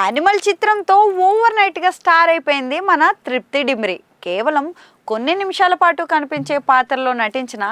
Animal చిత్రంతో over నైట్గా star అయిపోయింది మన తృప్తి డిమ్రి. కేవలం కొన్ని నిమిషాల పాటు కనిపించే పాత్రలో నటించిన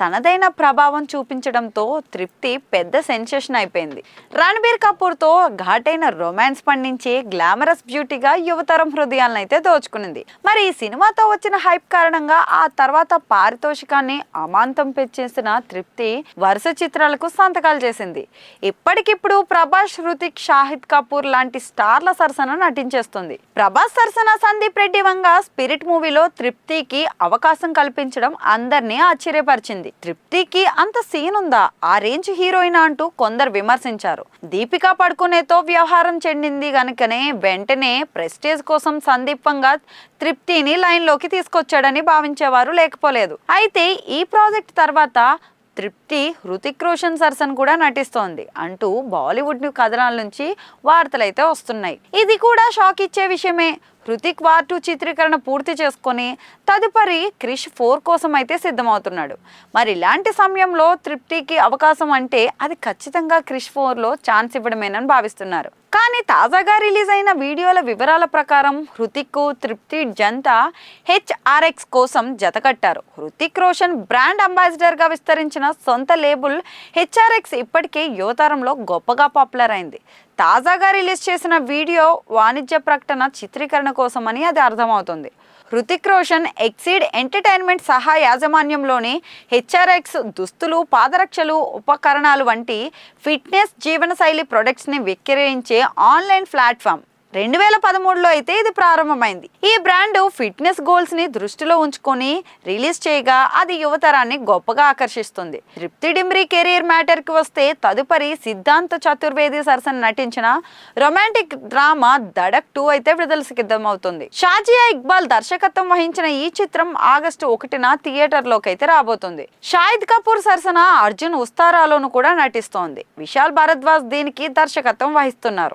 తనదైన ప్రభావం చూపించడంతో తృప్తి పెద్ద సెన్సేషన్ అయిపోయింది. రణబీర్ కపూర్తో ఘాటైన రొమాన్స్ పండించి గ్లామరస్ బ్యూటీగా యువతరం హృదయాలను అయితే దోచుకునింది. మరి ఈ సినిమాతో వచ్చిన హైప్ కారణంగా ఆ తర్వాత పారితోషికాన్ని అమాంతం పెంచేసిన తృప్తి వరుస చిత్రాలకు సంతకాలు చేసింది. ఇప్పటికిప్పుడు ప్రభాస్ హృతిక్ షాహిద్ కపూర్ లాంటి స్టార్ల సరసన నటించేస్తుంది. ప్రభాస్ సరసన సందీప్ రెడ్డి వంగ స్పిరిట్ మూవీలో తృప్తి తృప్తికి అవకాశం కల్పించడం అందరినీ ఆశ్చర్యపరిచింది. తృప్తికి అంత సీన్ ఉందా? ఆ రేంజ్ హీరోయిన్ అంటూ కొందరు విమర్శించారు. దీపికా పడుకునేతో వ్యవహారం చెందింది గనుకనే వెంటనే ప్రెస్టేజ్ కోసం సందీపంగా తృప్తిని లైన్లోకి తీసుకొచ్చాడని భావించేవారు లేకపోలేదు. అయితే ఈ ప్రాజెక్ట్ తర్వాత తృప్తి హృతిక్ రోషన్ సరసన్ కూడా నటిస్తోంది అంటూ బాలీవుడ్ కథనాల నుంచి వార్తలైతే వస్తున్నాయి. ఇది కూడా షాక్ ఇచ్చే విషయమే. హృతిక్ వార్ టూ చిత్రీకరణ పూర్తి చేసుకొని తదుపరి క్రిష్ ఫోర్ కోసం అయితే సిద్ధమవుతున్నాడు. మరి ఇలాంటి సమయంలో తృప్తికి అవకాశం అంటే అది ఖచ్చితంగా క్రిష్ ఫోర్లో ఛాన్స్ ఇవ్వడమేనని భావిస్తున్నారు. కానీ తాజాగా రిలీజ్ అయిన వీడియోల వివరాల ప్రకారం హృతిక్ తృప్తి జంతా హెచ్ఆర్ఎక్స్ కోసం జతకట్టారు హృతిక్ రోషన్ బ్రాండ్ అంబాసిడర్గా విస్తరించిన సొంత లేబుల్ హెచ్ఆర్ఎక్స్ ఇప్పటికే యువతరంలో గొప్పగా పాపులర్ అయింది. తాజాగా రిలీజ్ చేసిన వీడియో వాణిజ్య ప్రకటన చిత్రీకరణ కోసమని అది అర్థమవుతుంది. హృతిక్ రోషన్ ఎక్సీడ్ ఎంటర్టైన్మెంట్ సహా యాజమాన్యంలోని హెచ్ఆర్ఎక్స్ దుస్తులు పాదరక్షలు ఉపకరణాలు వంటి ఫిట్నెస్ జీవనశైలి ప్రొడక్ట్స్ని విక్రయించే ఆన్లైన్ ప్లాట్ఫామ్ రెండు వేల పదమూడులో అయితే ఇది ప్రారంభమైంది. ఈ బ్రాండ్ ఫిట్నెస్ గోల్స్ని దృష్టిలో ఉంచుకొని రిలీజ్ చేయగా అది యువతరాన్ని గొప్పగా ఆకర్షిస్తుంది. తృప్తి డిమ్రీ కెరీర్ మ్యాటర్కి వస్తే తదుపరి సిద్ధాంత చతుర్వేది సరసన నటించిన రొమాంటిక్ డ్రామా దడక్ టూ అయితే విడుదల సిద్ధమవుతుంది. షాజియా ఇక్బాల్ దర్శకత్వం వహించిన ఈ చిత్రం ఆగస్టు ఒకటిన థియేటర్లోకి అయితే రాబోతుంది. షాహిద్ కపూర్ సరసన అర్జున్ ఉస్తారాలోను కూడా నటిస్తోంది. విశాల్ భారద్వాజ్ దీనికి దర్శకత్వం వహిస్తున్నారు.